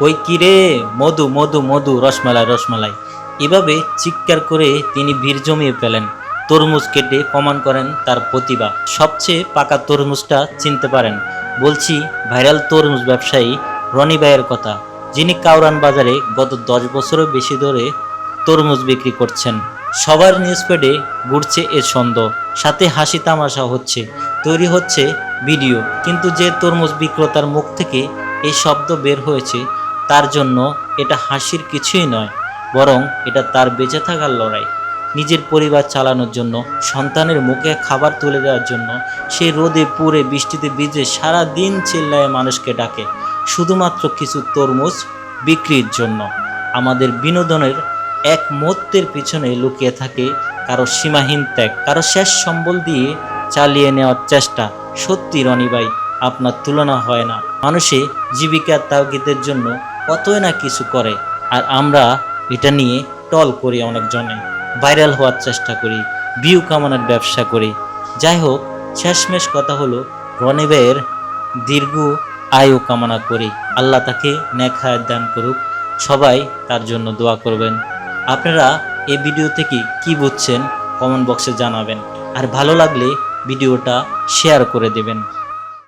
ওই কিরে মধু মধু মধু, রসমালাই রসমালাই। এভাবে চিৎকার করে তিনি ভিড় জমিয়ে ফেলেন। তরমুজ কেটে প্রমাণ করেন তার প্রতিভা। সবচেয়ে পাকা তরমুজটা চিনতে পারেন। বলছি, ভাইরাল তরমুজ ব্যবসায়ী রনি ভাইয়ের কথা। যিনি কাউরান বাজারে গত দশ বছরও বেশি ধরে তরমুজ বিক্রি করছেন। সবার নিউজ পেডে ঘুরছে এ ছন্দ। সাথে হাসি তামাশা হচ্ছে, তৈরি হচ্ছে ভিডিও। কিন্তু যে তরমুজ বিক্রেতার মুখ থেকে এই শব্দ বের হয়েছে তার জন্য এটা হাসির কিছুই নয়, বরং এটা তার বেঁচে থাকার লড়াই। নিজের পরিবার চালানোর জন্য, সন্তানের মুখে খাবার তুলে দেওয়ার জন্য সে রোদে পুড়ে বৃষ্টিতে ভিজে সারা দিন চিল্লায় মানুষকে ডাকে, শুধুমাত্র কিছু তরমুজ বিক্রির জন্য। আমাদের বিনোদনের এক মুহূর্তের পিছনে লুকিয়ে থাকে কারও সীমাহীন ত্যাগ, কারও শেষ সম্বল দিয়ে চালিয়ে নেওয়ার চেষ্টা। সত্যি রনিবাই আপনার তুলনা হয় না। মানুষে জীবিকার তাগিদের জন্য কতই না কিছু করে, আর আমরা এটা নিয়ে টল করি অনেকজনে, ভাইরাল হওয়ার চেষ্টা করি, ভিউ কামানোর ব্যবসা করি। যাই হোক, শেষমেশ কথা হলো রনি ভাইয়ের দীর্ঘ আয়ু কামনা করি। আল্লাহ তাকে হায়াত দান করুক, সবাই তার জন্য দোয়া করবেন। আপনারা এই ভিডিও থেকে কি বুঝছেন, কমেন্ট বক্সে জানাবেন। আর ভালো লাগলে ভিডিওটা শেয়ার করে দেবেন।